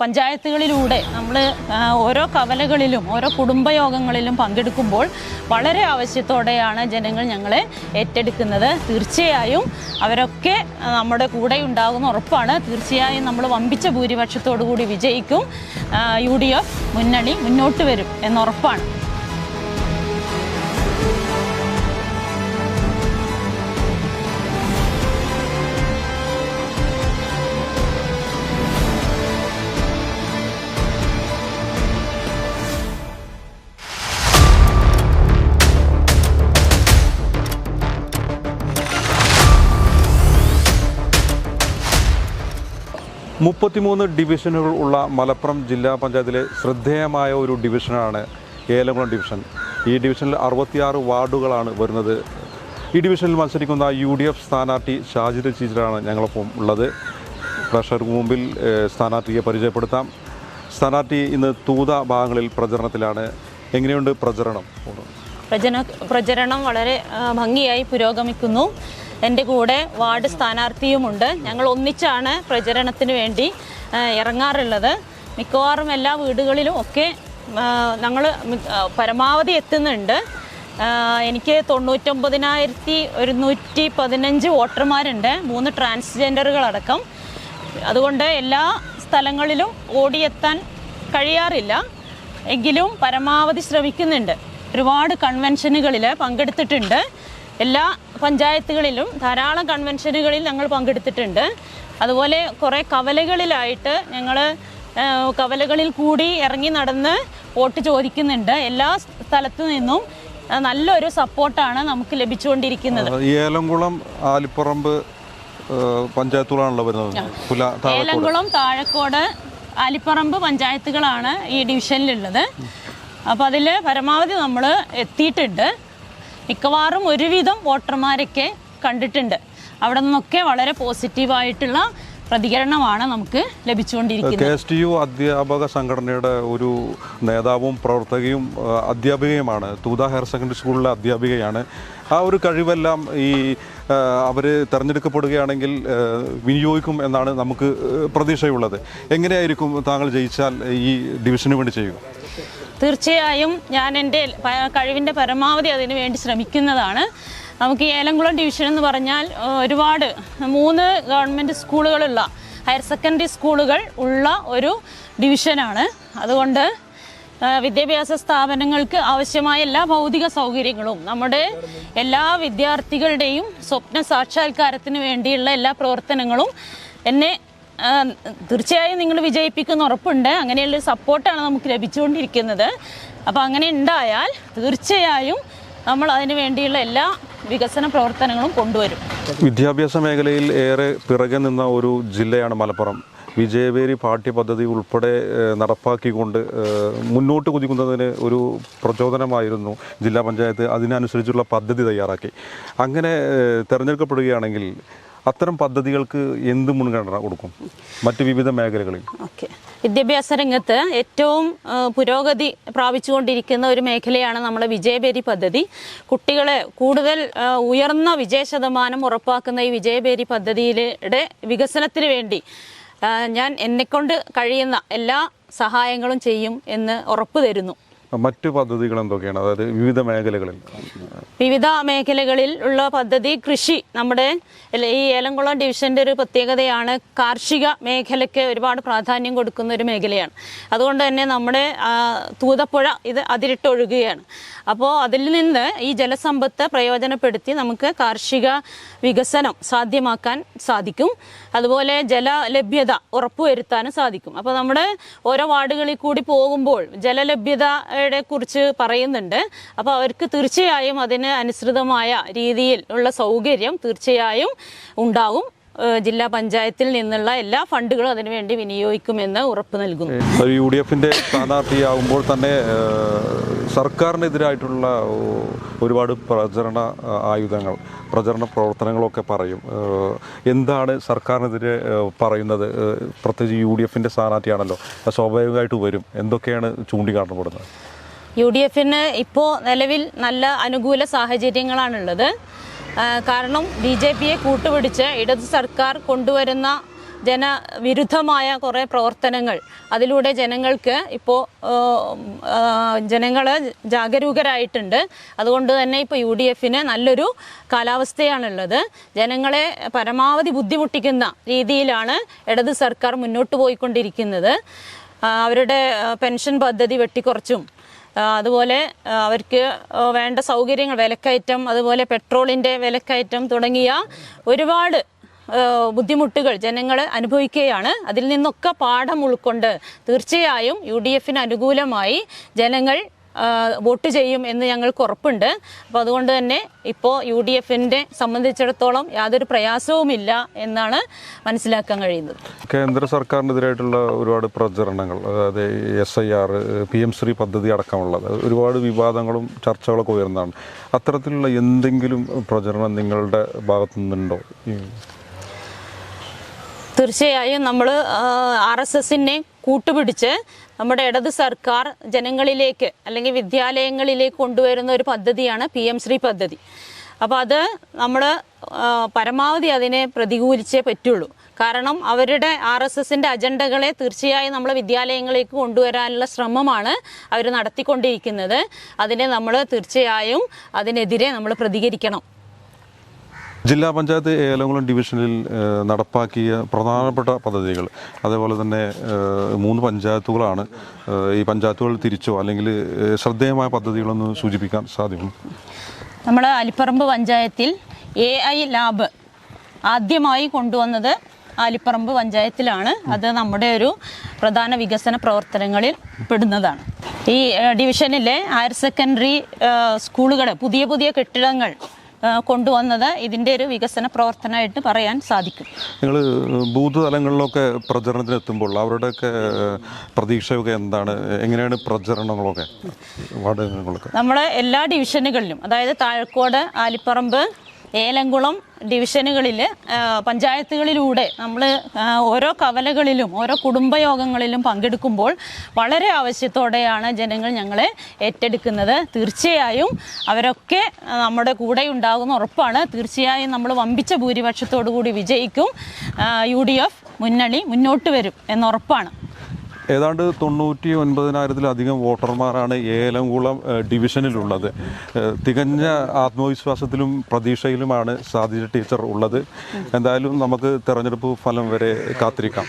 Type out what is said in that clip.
പഞ്ചായത്തുകളിലൂടെ നമ്മൾ ഓരോ കവലകളിലും ഓരോ കുടുംബയോഗങ്ങളിലും പങ്കെടുക്കുമ്പോൾ വളരെ ആവശ്യത്തോടെയാണ് ജനങ്ങൾ ഞങ്ങളെ ഏറ്റെടുക്കുന്നത്. തീർച്ചയായും അവരൊക്കെ നമ്മുടെ കൂടെ ഉണ്ടാകുന്ന ഉറപ്പാണ്. തീർച്ചയായും നമ്മൾ വമ്പിച്ച ഭൂരിപക്ഷത്തോടു കൂടി വിജയിക്കും യു ഡി എഫ് മുന്നണി മുന്നോട്ട് വരും എന്നുറപ്പാണ് മുപ്പത്തിമൂന്ന് ഡിവിഷനുകൾ ഉള്ള മലപ്പുറം ജില്ലാ പഞ്ചായത്തിലെ ശ്രദ്ധേയമായ ഒരു ഡിവിഷനാണ് ഏലംകുളം ഡിവിഷൻ. ഈ ഡിവിഷനിൽ അറുപത്തിയാറ് വാർഡുകളാണ് വരുന്നത്. ഈ ഡിവിഷനിൽ മത്സരിക്കുന്ന യു ഡി എഫ് സ്ഥാനാർത്ഥി ഷാജിദ് ചീച്ചിലാണ് ഞങ്ങളൊപ്പം ഉള്ളത്. പ്രഷർക്ക് മുമ്പിൽ സ്ഥാനാർത്ഥിയെ പരിചയപ്പെടുത്താം. സ്ഥാനാർത്ഥി ഇന്ന് തൂത ഭാഗങ്ങളിൽ പ്രചരണത്തിലാണ്. എങ്ങനെയുണ്ട് പ്രചരണം? പ്രചരണം വളരെ ഭംഗിയായി പുരോഗമിക്കുന്നു. എന്റെ കൂടെ വാർഡ് സ്ഥാനാർത്ഥിയുമുണ്ട്. ഞങ്ങൾ ഒന്നിച്ചാണ് പ്രചരണത്തിന് വേണ്ടി ഇറങ്ങാറുള്ളത്. മിക്കവാറും എല്ലാ വീടുകളിലും ഒക്കെ ഞങ്ങൾ പരമാവധി എത്തുന്നുണ്ട്. എനിക്ക് തൊണ്ണൂറ്റൊമ്പതിനായിരത്തി ഒരുന്നൂറ്റി പതിനഞ്ച് വോട്ടർമാരുണ്ട്. മൂന്ന് ട്രാൻസ്ജെൻഡറുകളടക്കം. അതുകൊണ്ട് എല്ലാ സ്ഥലങ്ങളിലും ഓടിയെത്താൻ കഴിയാറില്ല. എങ്കിലും പരമാവധി ശ്രമിക്കുന്നുണ്ട്. ഒരുപാട് കൺവെൻഷനുകളിൽ പങ്കെടുത്തിട്ടുണ്ട്. എല്ലാ പഞ്ചായത്തുകളിലും ധാരാളം കൺവെൻഷനുകളിൽ ഞങ്ങൾ പങ്കെടുത്തിട്ടുണ്ട്. അതുപോലെ കുറേ കവലകളിലായിട്ട് ഞങ്ങൾ കവലകളിൽ കൂടി ഇറങ്ങി നടന്ന് വോട്ട് ചോദിക്കുന്നുണ്ട്. എല്ലാ സ്ഥലത്തു നിന്നും നല്ലൊരു സപ്പോർട്ടാണ് നമുക്ക് ലഭിച്ചുകൊണ്ടിരിക്കുന്നത്. ഏലംകുളം ആലിപ്പറമ്പ് പഞ്ചായത്തുകളാണല്ലോ വരുന്നത്. ഏലംകുളം താഴക്കോട് ആലിപ്പറമ്പ് പഞ്ചായത്തുകളാണ് ഈ ഡിവിഷനിലുള്ളത്. അപ്പോൾ അതിൽ പരമാവധി നമ്മൾ എത്തിയിട്ടുണ്ട്. മിക്കവാറും ഒരുവിധം വോട്ടർമാരൊക്കെ കണ്ടിട്ടുണ്ട്. അവിടെ നിന്നൊക്കെ വളരെ പോസിറ്റീവായിട്ടുള്ള പ്രതികരണമാണ് നമുക്ക് ലഭിച്ചുകൊണ്ടിരിക്കുന്നത്. കെ. എസ്. ടി. യു അധ്യാപക സംഘടനയുടെ ഒരു നേതാവും പ്രവർത്തകയും അധ്യാപികയുമാണ്. തൂത ഹയർ സെക്കൻഡറി സ്കൂളിലെ അധ്യാപികയാണ്. ആ ഒരു കഴിവെല്ലാം ഈ അവർ തിരഞ്ഞെടുക്കപ്പെടുകയാണെങ്കിൽ വിനിയോഗിക്കും എന്നാണ് നമുക്ക് പ്രതീക്ഷയുള്ളത്. എങ്ങനെയായിരിക്കും താങ്കൾ ജയിച്ചാൽ ഈ ഡിവിഷന് വേണ്ടി ചെയ്യുക? തീർച്ചയായും ഞാൻ എന്റെ കഴിവിന്റെ പരമാവധി അതിനു വേണ്ടി ശ്രമിക്കുന്നതാണ്. നമുക്ക് ഈ ഏലംകുളം ഡിവിഷൻ എന്ന് പറഞ്ഞാൽ ഒരുപാട് മൂന്ന് ഗവൺമെന്റ് സ്കൂളുകളുള്ള ഹയർ സെക്കൻഡറി സ്കൂളുകൾ ഉള്ള ഒരു ഡിവിഷനാണ്. അതുകൊണ്ട് വിദ്യാഭ്യാസ സ്ഥാപനങ്ങൾക്ക് ആവശ്യമായ എല്ലാ ഭൗതിക സൗകര്യങ്ങളും നമ്മുടെ എല്ലാ വിദ്യാർത്ഥികളുടെയും സ്വപ്ന സാക്ഷാത്കാരത്തിന് വേണ്ടിയുള്ള എല്ലാ പ്രവർത്തനങ്ങളും എന്നെ തീർച്ചയായും നിങ്ങൾ വിജയിപ്പിക്കുന്ന ഉറപ്പുണ്ട്. അങ്ങനെയുള്ളൊരു സപ്പോർട്ടാണ് നമുക്ക് ലഭിച്ചുകൊണ്ടിരിക്കുന്നത്. അപ്പോൾ അങ്ങനെ ഉണ്ടായാൽ തീർച്ചയായും നമ്മൾ അതിന് വേണ്ടിയുള്ള എല്ലാ വികസന പ്രവർത്തനങ്ങളും കൊണ്ടുവരും. വിദ്യാഭ്യാസ മേഖലയിൽ ഏറെ പിറകെ നിന്ന ഒരു ജില്ലയാണ് മലപ്പുറം. വിജയവേരി പാഠ്യപദ്ധതി ഉൾപ്പെടെ നടപ്പാക്കിക്കൊണ്ട് മുന്നോട്ട് കുതിക്കുന്നതിന് ഒരു പ്രചോദനമായിരുന്നു ജില്ലാ പഞ്ചായത്ത് അതിനനുസരിച്ചുള്ള പദ്ധതി തയ്യാറാക്കി. അങ്ങനെ തിരഞ്ഞെടുക്കപ്പെടുകയാണെങ്കിൽ അത്തരം പദ്ധതികൾക്ക് എന്ത് മുൻഗണന കൊടുക്കും? മറ്റ് വിവിധ മേഖലകളിൽ. ഓക്കെ. വിദ്യാഭ്യാസ രംഗത്ത് ഏറ്റവും പുരോഗതി പ്രാപിച്ചുകൊണ്ടിരിക്കുന്ന ഒരു മേഖലയാണ് നമ്മുടെ വിജയബേരി പദ്ധതി. കുട്ടികളെ കൂടുതൽ ഉയർന്ന വിജയ ശതമാനം ഉറപ്പാക്കുന്ന ഈ വിജയബേരി പദ്ധതിയിലെ വികസനത്തിന് വേണ്ടി ഞാൻ എന്നെക്കൊണ്ട് കഴിയുന്ന എല്ലാ സഹായങ്ങളും ചെയ്യും എന്ന് ഉറപ്പ് തരുന്നു. മറ്റ് പദ്ധതികൾ എന്തൊക്കെയാണ് അതായത് വിവിധ മേഖലകളിൽ. വിവിധ മേഖലകളിൽ ഉള്ള പദ്ധതി കൃഷി. നമ്മുടെ ഈ ഏലംകുളം ഡിവിഷന്റെ ഒരു പ്രത്യേകതയാണ് കാർഷിക മേഖലയ്ക്ക് ഒരുപാട് പ്രാധാന്യം കൊടുക്കുന്ന ഒരു മേഖലയാണ്. അതുകൊണ്ട് തന്നെ നമ്മുടെ തൂതപ്പുഴ ഇത് അതിരിട്ടൊഴുകുകയാണ്. അപ്പോൾ അതിൽ നിന്ന് ഈ ജലസമ്പത്ത് പ്രയോജനപ്പെടുത്തി നമുക്ക് കാർഷിക വികസനം സാധ്യമാക്കാൻ സാധിക്കും. അതുപോലെ ജല ലഭ്യത ഉറപ്പുവരുത്താനും സാധിക്കും. അപ്പോൾ നമ്മുടെ ഓരോ വാർഡുകളിൽ കൂടി പോകുമ്പോൾ ജലലഭ്യതയെ കുറിച്ച് പറയുന്നുണ്ട്. അപ്പോൾ അവർക്ക് തീർച്ചയായും അതിന് അനുസൃതമായ രീതിയിൽ ഉള്ള സൗകര്യം തീർച്ചയായും ഉണ്ടാകും. ജില്ലാ പഞ്ചായത്തിൽ നിന്നുള്ള എല്ലാ ഫണ്ടുകളും അതിനുവേണ്ടി വിനിയോഗിക്കുമെന്ന് ഉറപ്പ് നൽകുന്നു. യു ഡി എഫിന്റെ സ്ഥാനാർത്ഥിയാകുമ്പോൾ തന്നെ സർക്കാരിനെതിരായിട്ടുള്ള ഒരുപാട് പ്രചരണ ആയുധങ്ങൾ പ്രചരണ പ്രവർത്തനങ്ങളൊക്കെ പറയും. എന്താണ് സർക്കാരിനെതിരെ പറയുന്നത്? പ്രത്യേകിച്ച് യു ഡി എഫിന്റെ സ്ഥാനാർത്ഥിയാണല്ലോ സ്വാഭാവികമായിട്ട് വരും. എന്തൊക്കെയാണ് ചൂണ്ടിക്കാട്ടപ്പെടുന്നത്? യു ഡി എഫിന് ഇപ്പോൾ നിലവിൽ നല്ല അനുകൂല സാഹചര്യങ്ങളാണുള്ളത്. കാരണം ബി ജെ പിയെ കൂട്ടുപിടിച്ച് ഇടത് സർക്കാർ കൊണ്ടുവരുന്ന ജനവിരുദ്ധമായ കുറേ പ്രവർത്തനങ്ങൾ അതിലൂടെ ജനങ്ങൾക്ക് ഇപ്പോൾ ജനങ്ങൾ ജാഗരൂകരായിട്ടുണ്ട്. അതുകൊണ്ട് തന്നെ ഇപ്പോൾ യു ഡി എഫിന് നല്ലൊരു കാലാവസ്ഥയാണുള്ളത്. ജനങ്ങളെ പരമാവധി ബുദ്ധിമുട്ടിക്കുന്ന രീതിയിലാണ് ഇടത് സർക്കാർ മുന്നോട്ട് പോയിക്കൊണ്ടിരിക്കുന്നത്. അവരുടെ പെൻഷൻ പദ്ധതി വെട്ടിക്കുറച്ചും അതുപോലെ അവർക്ക് വേണ്ട സൗകര്യങ്ങൾ വിലക്കയറ്റം അതുപോലെ പെട്രോളിന്റെ വിലക്കയറ്റം തുടങ്ങിയ ഒരുപാട് ബുദ്ധിമുട്ടുകൾ ജനങ്ങൾ അനുഭവിക്കുകയാണ്. അതിൽ നിന്നൊക്കെ പാഠം ഉൾക്കൊണ്ട് തീർച്ചയായും യു ഡി എഫിന് അനുകൂലമായി ജനങ്ങൾ വോട്ട് ചെയ്യും എന്ന് ഞങ്ങൾക്ക് ഉറപ്പുണ്ട്. അപ്പോൾ അതുകൊണ്ട് തന്നെ ഇപ്പോൾ യു ഡി എഫിന്റെ സംബന്ധിച്ചിടത്തോളം യാതൊരു പ്രയാസവുമില്ല എന്നാണ് മനസ്സിലാക്കാൻ കഴിയുന്നത്. കേന്ദ്ര സർക്കാരിനെതിരായിട്ടുള്ള ഒരുപാട് പ്രചരണങ്ങൾ അതായത് S I R P M Shri പദ്ധതി അടക്കമുള്ളത് ഒരുപാട് വിവാദങ്ങളും ചർച്ചകളൊക്കെ ഉയർന്നതാണ്. അത്തരത്തിലുള്ള എന്തെങ്കിലും പ്രചരണം നിങ്ങളുടെ ഭാഗത്തു നിന്നുണ്ടോ തീർച്ചയായും നമ്മൾ ആർ എസ് എസിനെ കൂട്ടുപിടിച്ച് നമ്മുടെ ഇടത് സർക്കാർ ജനങ്ങളിലേക്ക് അല്ലെങ്കിൽ വിദ്യാലയങ്ങളിലേക്ക് കൊണ്ടുവരുന്ന ഒരു പദ്ധതിയാണ് പി എം ശ്രീ പദ്ധതി. അപ്പോൾ അത് നമ്മൾ പരമാവധി അതിനെ പ്രതികൂലിച്ചേ പറ്റുള്ളൂ. കാരണം അവരുടെ ആർ എസ് എസിന്റെ അജണ്ടകളെ തീർച്ചയായും നമ്മൾ വിദ്യാലയങ്ങളിലേക്ക് കൊണ്ടുവരാനുള്ള ശ്രമമാണ് അവർ നടത്തിക്കൊണ്ടിരിക്കുന്നത്. അതിനെ നമ്മൾ തീർച്ചയായും അതിനെതിരെ നമ്മൾ പ്രതികരിക്കണം. ജില്ലാ പഞ്ചായത്ത് ഏലംകുളം ഡിവിഷനിൽ നടപ്പാക്കിയ പ്രധാനപ്പെട്ട പദ്ധതികൾ. അതേപോലെ തന്നെ മൂന്ന് പഞ്ചായത്തുകളാണ് ഈ പഞ്ചായത്തുകൾ തിരിച്ചോ അല്ലെങ്കിൽ ശ്രദ്ധേയമായ പദ്ധതികളൊന്ന് സൂചിപ്പിക്കാൻ സാധിക്കും. നമ്മൾ അലിപ്പറമ്പ് പഞ്ചായത്തിൽ എ ഐ ലാബ് ആദ്യമായി കൊണ്ടുവന്നത് അലിപ്പറമ്പ് പഞ്ചായത്തിലാണ്. അത് നമ്മുടെ ഒരു പ്രധാന വികസന പ്രവർത്തനങ്ങളിൽ പെടുന്നതാണ്. ഈ ഡിവിഷനിലെ ഹയർ സെക്കൻഡറി സ്കൂളുകൾ പുതിയ പുതിയ കെട്ടിടങ്ങൾ കൊണ്ടുവന്നത് ഇതിന്റെ ഒരു വികസന പ്രവർത്തനമായിട്ട് പറയാൻ സാധിക്കും. നിങ്ങൾ ബൂത്ത് തലങ്ങളിലൊക്കെ പ്രചരണത്തിന് എത്തുമ്പോൾ അവരുടെയൊക്കെ പ്രതീക്ഷയൊക്കെ എന്താണ്? എങ്ങനെയാണ് പ്രചരണങ്ങളൊക്കെ? വാർഡുകളൊക്കെ നമ്മൾ എല്ലാ ഡിവിഷനുകളിലും അതായത് താഴക്കോട് ആലിപ്പറമ്പ് ഏലംകുളം ഡിവിഷനുകളിൽ പഞ്ചായത്തുകളിലൂടെ നമ്മൾ ഓരോ കവലകളിലും ഓരോ കുടുംബയോഗങ്ങളിലും പങ്കെടുക്കുമ്പോൾ വളരെ ആവശ്യത്തോടെയാണ് ജനങ്ങൾ ഞങ്ങളെ ഏറ്റെടുക്കുന്നത്. തീർച്ചയായും അവരൊക്കെ നമ്മുടെ കൂടെ ഉണ്ടാകുന്ന ഉറപ്പാണ്. തീർച്ചയായും നമ്മൾ വമ്പിച്ച ഭൂരിപക്ഷത്തോടു കൂടി വിജയിക്കും യു ഡി എഫ് മുന്നണി മുന്നോട്ട് വരും എന്നുറപ്പാണ്. ഏതാണ്ട് തൊണ്ണൂറ്റി ഒൻപതിനായിരത്തിലധികം വോട്ടർമാരാണ് ഏലംകുളം ഡിവിഷനിലുള്ളത്. തികഞ്ഞ ആത്മവിശ്വാസത്തിലും പ്രതീക്ഷയിലുമാണ് സാധിച്ച ടീച്ചർ ഉള്ളത്. എന്തായാലും നമുക്ക് തെരഞ്ഞെടുപ്പ് ഫലം വരെ കാത്തിരിക്കാം.